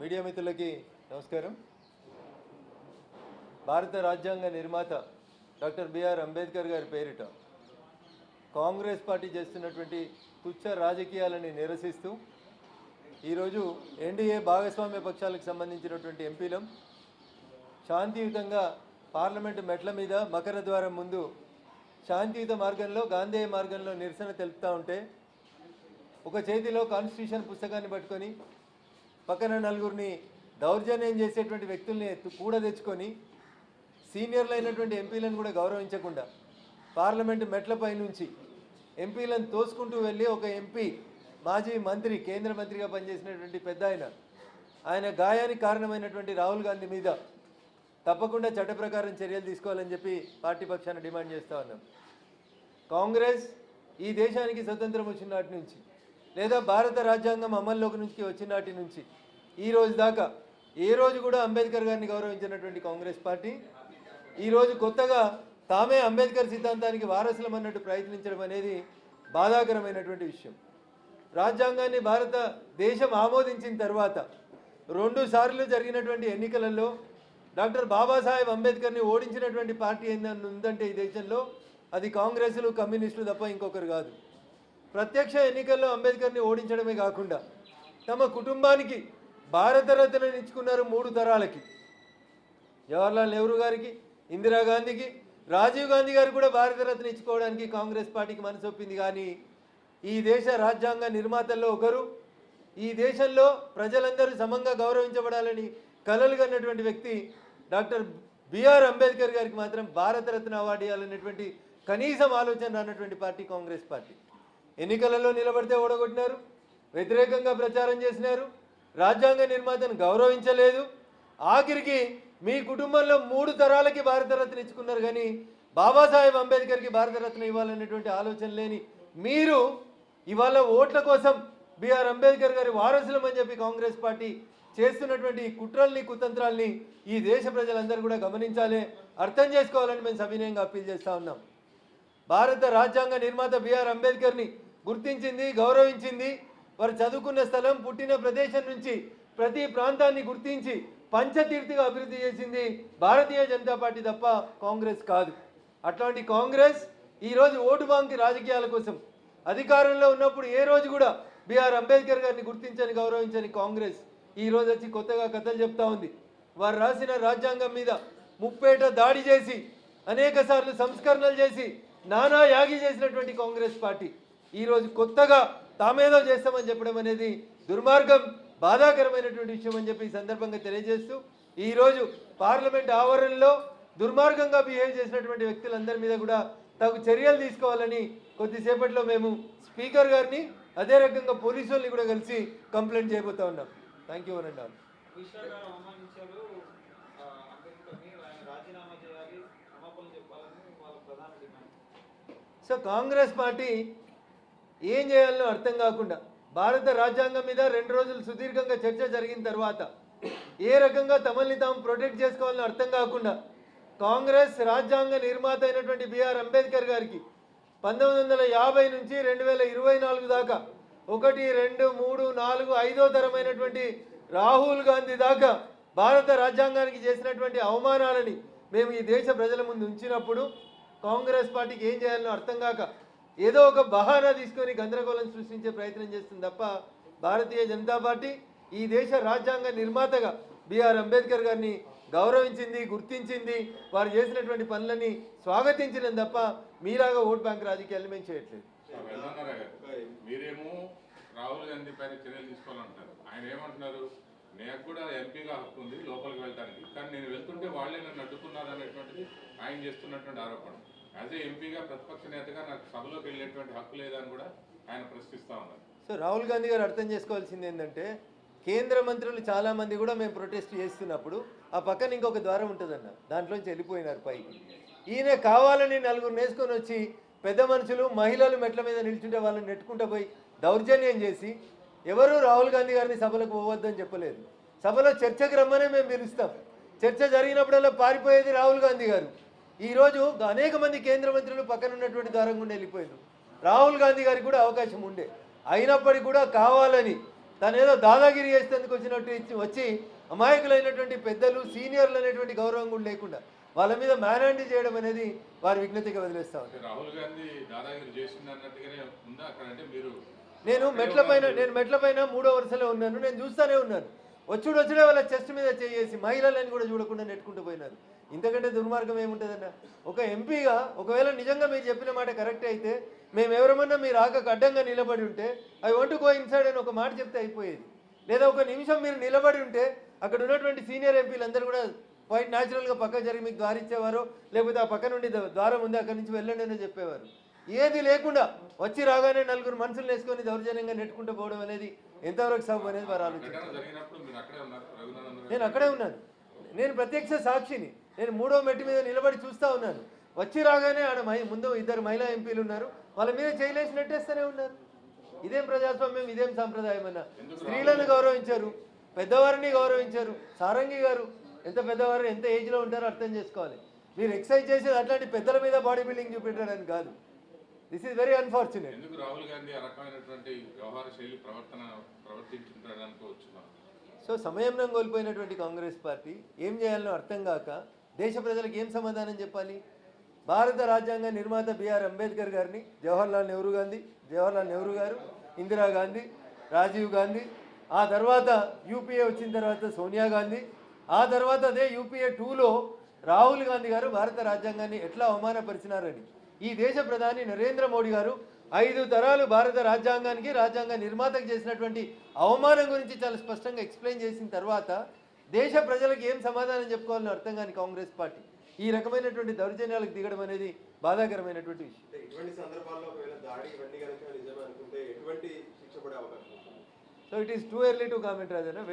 Media మిత్రులకి నమస్కారం. భారత రాజ్యాంగ నిర్మాత డాక్టర్ బిఆర్ అంబేద్కర్ గారి పేరిట కాంగ్రెస్ పార్టీ చేస్తున్నటువంటి తుచ్చ రాజకీయాలని నిరసిస్తూ ఈరోజు ఎన్డీఏ భాగస్వామ్య పక్షాలకు సంబంధించినటువంటి ఎంపీలం శాంతియుతంగా పార్లమెంటు మెట్ల మీద మకర ద్వారం ముందు శాంతియుత మార్గంలో గాంధేయ మార్గంలో నిరసన తెలుపుతూ ఉంటే ఒక చేతిలో కాన్స్టిట్యూషన్ పుస్తకాన్ని పట్టుకొని పక్కన నలుగురిని దౌర్జన్యం చేసేటువంటి వ్యక్తుల్ని కూడా తెచ్చుకొని సీనియర్లు అయినటువంటి ఎంపీలను కూడా గౌరవించకుండా పార్లమెంటు మెట్లపై నుంచి ఎంపీలను తోసుకుంటూ వెళ్ళి ఒక ఎంపీ మాజీ మంత్రి కేంద్ర మంత్రిగా పనిచేసినటువంటి పెద్ద ఆయన. ఆయన గాయానికి కారణమైనటువంటి రాహుల్ గాంధీ మీద తప్పకుండా చట్ట ప్రకారం చర్యలు తీసుకోవాలని చెప్పి పార్టీ పక్షాన డిమాండ్ చేస్తూ ఉన్నాం. కాంగ్రెస్ ఈ దేశానికి స్వతంత్రం వచ్చిన నాటి నుంచి లేదా భారత రాజ్యాంగం అమల్లోకి నుంచి వచ్చిన నాటి నుంచి ఈ రోజు దాకా ఏ రోజు కూడా అంబేద్కర్ గారిని గౌరవించినటువంటి కాంగ్రెస్ పార్టీ ఈరోజు కొత్తగా తామే అంబేద్కర్ సిద్ధాంతానికి వారసులం అన్నట్టు ప్రయత్నించడం అనేది బాధాకరమైనటువంటి విషయం. రాజ్యాంగాన్ని భారత దేశం ఆమోదించిన తర్వాత రెండు సార్లు జరిగినటువంటి ఎన్నికలలో డాక్టర్ బాబాసాహెబ్ అంబేద్కర్ని ఓడించినటువంటి పార్టీ ఏందని ఉందంటే ఈ దేశంలో అది కాంగ్రెస్లు కమ్యూనిస్టులు తప్ప ఇంకొకరు కాదు. ప్రత్యక్ష ఎన్నికల్లో అంబేద్కర్ని ఓడించడమే కాకుండా తమ కుటుంబానికి భారతరత్నని ఇచ్చుకున్నారు మూడు తరాలకి. జవహర్లాల్ నెహ్రూ గారికి ఇందిరాగాంధీకి రాజీవ్ గాంధీ గారు కూడా భారతరత్న ఇచ్చుకోవడానికి కాంగ్రెస్ పార్టీకి మనసొప్పింది కానీ ఈ దేశ రాజ్యాంగ నిర్మాతల్లో ఒకరు ఈ దేశంలో ప్రజలందరూ సమంగా గౌరవించబడాలని కలలు కన్నటువంటి వ్యక్తి డాక్టర్ బిఆర్ అంబేద్కర్ గారికి మాత్రం భారతరత్న అవార్డు ఇవ్వాలనేటువంటి కనీసం ఆలోచన రానటువంటి పార్టీ కాంగ్రెస్ పార్టీ. ఎన్నికలలో నిలబడితే ఓడగొట్టినారు వ్యతిరేకంగా ప్రచారం చేసినారు రాజ్యాంగ నిర్మాతను గౌరవించలేదు. ఆఖరికి మీ కుటుంబంలో మూడు తరాలకి భారతరత్న ఇచ్చుకున్నారు కానీ బాబాసాహెబ్ అంబేద్కర్కి భారతరత్న ఇవ్వాలనేటువంటి ఆలోచన లేని మీరు ఇవాళ ఓట్ల కోసం బిఆర్ అంబేద్కర్ గారి వారసులం అని చెప్పి కాంగ్రెస్ పార్టీ చేస్తున్నటువంటి ఈ కుట్రల్ని కుతంత్రాల్ని ఈ దేశ ప్రజలందరూ కూడా గమనించాలి. అర్థం చేసుకోవాలని మేము సవినయంగా అప్పీల్ చేస్తూ ఉన్నాం. భారత రాజ్యాంగ నిర్మాత బిఆర్ అంబేద్కర్ని గుర్తించింది గౌరవించింది. వారు చదువుకున్న స్థలం పుట్టిన ప్రదేశం నుంచి ప్రతి ప్రాంతాన్ని గుర్తించి పంచతీర్థిగా అభివృద్ధి చేసింది భారతీయ జనతా పార్టీ తప్ప కాంగ్రెస్ కాదు. అట్లాంటి కాంగ్రెస్ ఈరోజు ఓటు బ్యాంక్ రాజకీయాల కోసం అధికారంలో ఉన్నప్పుడు ఏ రోజు కూడా బీఆర్ అంబేద్కర్ గారిని గుర్తించని గౌరవించని కాంగ్రెస్ ఈ రోజు వచ్చి కొత్తగా కథలు చెప్తా ఉంది. వారు రాసిన రాజ్యాంగం మీద ముప్పేట దాడి చేసి అనేక సంస్కరణలు చేసి నానా యాగి చేసినటువంటి కాంగ్రెస్ పార్టీ. ఈరోజు కొత్తగా తామేదో చేస్తామని చెప్పడం అనేది దుర్మార్గం బాధాకరమైనటువంటి విషయం అని చెప్పి ఈ సందర్భంగా తెలియజేస్తూ ఈరోజు పార్లమెంట్ ఆవరణలో దుర్మార్గంగా బిహేవ్ చేసినటువంటి వ్యక్తులందరి మీద కూడా తగు చర్యలు తీసుకోవాలని కొద్దిసేపట్లో మేము స్పీకర్ గారిని అదే రకంగా పోలీసు వాళ్ళని కూడా కలిసి కంప్లైంట్ చేయబోతా ఉన్నాం. Thank you demand. So Congress party ఏం చేయాలో అర్థం కాకుండా భారత రాజ్యాంగం మీద రెండు రోజులు సుదీర్ఘంగా చర్చ జరిగిన తర్వాత ఏ రకంగా తమల్ని తాము ప్రొటెక్ట్ చేసుకోవాలని అర్థం కాకుండా కాంగ్రెస్ రాజ్యాంగ నిర్మాత అయినటువంటి బిఆర్ అంబేద్కర్ గారికి పంతొమ్మిది వందల యాభై నుంచి రెండు వేల ఇరవై నాలుగు దాకా ఒకటి రెండు మూడు నాలుగు ఐదో తరమైనటువంటి రాహుల్ గాంధీ దాకా భారత రాజ్యాంగానికి చేసినటువంటి అవమానాలని మేము ఈ దేశ ప్రజల ముందు ఉంచినప్పుడు కాంగ్రెస్ పార్టీకి ఏం చేయాలనో అర్థం కాక ఏదో ఒక బహానా తీసుకొని గందరగోళం సృష్టించే ప్రయత్నం చేస్తుంది తప్ప భారతీయ జనతా పార్టీ ఈ దేశ రాజ్యాంగ నిర్మాతగా బిఆర్ అంబేద్కర్ గారిని గౌరవించింది గుర్తించింది వారు చేసినటువంటి పనులని స్వాగతించడం తప్ప మీలాగా ఓట్ బ్యాంక్ రాజకీయాలు మేము చేయట్లేదు. మీరేమో రాహుల్ గాంధీ పైన చర్యలు తీసుకోవాలంటారు. ఆయన ఏమంటున్నారు? నాకు కూడా ఎంపీగా హక్కు ఉంది లోపలికి వెళ్ళడానికి కానీ నేను వెళ్తుంటే వాళ్ళే నన్ను అడ్డుకున్నారు అనేటువంటిది ఆయన చేస్తున్నటువంటి ఆరోపణ. యాజ్ ఏ ఎంపీగా ప్రతిపక్ష నేతగా నాకు సభలోకి వెళ్ళేటువంటి హక్కు లేదని కూడా ఆయన ప్రశ్నిస్తా ఉన్నారు. సో రాహుల్ గాంధీ గారు అర్థం చేసుకోవాల్సింది ఏంటంటే కేంద్ర మంత్రులు చాలా మంది కూడా మేము ప్రొటెస్ట్ చేస్తున్నప్పుడు ఆ పక్కన ఇంకొక ద్వారం ఉంటుందన్న దాంట్లోంచి వెళ్ళిపోయినారు పైకి. ఈయన కావాలని నలుగురు నేసుకొని వచ్చి పెద్ద మనుషులు మహిళలు మెట్ల మీద నిల్చుంటే వాళ్ళని నెట్టుకుంటూ పోయి దౌర్జన్యం చేసి ఎవరు రాహుల్ గాంధీ గారిని సభలకు పోవద్దని చెప్పలేదు. సభలో చర్చకు రమ్మనే మేము పిలుస్తాం. చర్చ జరిగినప్పుడల్లా పారిపోయేది రాహుల్ గాంధీ గారు. ఈరోజు అనేక మంది కేంద్ర మంత్రులు పక్కన ఉన్నటువంటి ద్వారం గుండా వెళ్ళిపోయారు. రాహుల్ గాంధీ గారికి కూడా అవకాశం ఉండే. అయినప్పటికీ కూడా కావాలని తను ఏదో దాదాగిరి చేసేందుకు వచ్చినట్టు ఇచ్చి వచ్చి అమాయకులైనటువంటి పెద్దలు సీనియర్లు అనేటువంటి గౌరవం కూడా లేకుండా వాళ్ళ మీద మ్యానాండి చేయడం అనేది వారి విజ్ఞతగా వదిలేస్తా ఉంటారు అంటే రాహుల్ గాంధీ దాదాగిరి చేసింది అన్నట్టుగానే ఉందా అక్కడ? అంటే మీరు నేను మెట్ల పైన నేను మెట్ల పైన మూడో వరుసలో ఉన్నాను. నేను చూస్తానే ఉన్నాను. వచ్చుడు వచ్చుడే వాళ్ళ చెస్ట్ మీద చేసి మహిళలని కూడా చూడకుండా నెట్టుకుంటూ పోయినారు. ఇంతకంటే దుర్మార్గం ఏముంటుందన్న? ఒక ఎంపీగా ఒకవేళ నిజంగా మీరు చెప్పిన మాట కరెక్ట్ అయితే మేము ఎవరమన్నా మీరు ఆకకు అడ్డంగా నిలబడి ఉంటే ఐ వాంట్ గో ఇన్సైడ్ అని ఒక మాట చెప్తే అయిపోయేది. లేదా ఒక నిమిషం మీరు నిలబడి ఉంటే అక్కడ ఉన్నటువంటి సీనియర్ ఎంపీలు అందరూ కూడా పాయింట్ న్యాచురల్గా పక్క జరిగి మీకు ద్వారిచ్చేవారు లేకపోతే ఆ పక్క నుండి ద్వారం ఉంది అక్కడి నుంచి వెళ్ళండి అని చెప్పేవారు. ఏది లేకుండా వచ్చి రాగానే నలుగురు మనుషులు వేసుకొని దౌర్జన్యంగా నెట్టుకుంటూ పోవడం అనేది ఎంతవరకు సబ్ అనేది వారు ఆలోచించారు నేను అక్కడే ఉన్నాను. నేను ప్రత్యక్ష సాక్షిని. నేను మూడో మెట్టు మీద నిలబడి చూస్తా ఉన్నాను. వచ్చి రాగానే ఆడ ముందు ఇద్దరు మహిళా ఎంపీలు ఉన్నారు. వాళ్ళ మీద చేయలేసి నెట్టేస్తూనే ఉన్నారు. ఇదేం ప్రజాస్వామ్యం ఇదేం సాంప్రదాయం అన్న. స్త్రీలను గౌరవించారు. పెద్దవారిని గౌరవించారు. సారంగి గారు ఎంత పెద్దవారు ఎంత ఏజ్లో ఉంటారో అర్థం చేసుకోవాలి. మీరు ఎక్సైజ్ చేసేది అట్లాంటి పెద్దల మీద బాడీ బిల్డింగ్ చూపెట్టడానికి కాదు. దిస్ ఈజ్ వెరీ అన్ఫార్చునేట్ ఎందుకు రాహుల్ గాంధీ ఆ రకమైనటువంటి వ్యవహార శైలి ప్రవర్తన ప్రవర్తించుంటాడు అనుకోవచ్చు. సో సమయంలో కోల్పోయినటువంటి కాంగ్రెస్ పార్టీ ఏం చేయాలనో అర్థం కాక దేశ ప్రజలకు ఏం సమాధానం చెప్పాలి? భారత రాజ్యాంగ నిర్మాత బిఆర్ అంబేద్కర్ గారిని జవహర్లాల్ నెహ్రూ గాంధీ జవహర్లాల్ నెహ్రూ గారు ఇందిరాగాంధీ రాజీవ్ గాంధీ ఆ తర్వాత యూపీఏ వచ్చిన తర్వాత సోనియా గాంధీ ఆ తర్వాత అదే యూపీఏ టూలో రాహుల్ గాంధీ గారు భారత రాజ్యాంగాన్ని ఎట్లా అవమానపరిచినారని. ఈ దేశ ప్రధాని నరేంద్ర మోడీ గారు ఐదు తరాలు భారత రాజ్యాంగానికి రాజ్యాంగ నిర్మాతకు చేసినటువంటి అవమానం గురించి చాలా స్పష్టంగా ఎక్స్ప్లెయిన్ చేసిన తర్వాత దేశ ప్రజలకు ఏం సమాధానం చెప్పుకోవాలని అర్థం కాని కాంగ్రెస్ పార్టీ. ఈ రకమైనటువంటి దౌర్జన్యాలకు దిగడం అనేది బాధాకరమైనటువంటి విషయం. So it is too early to comment Rajanna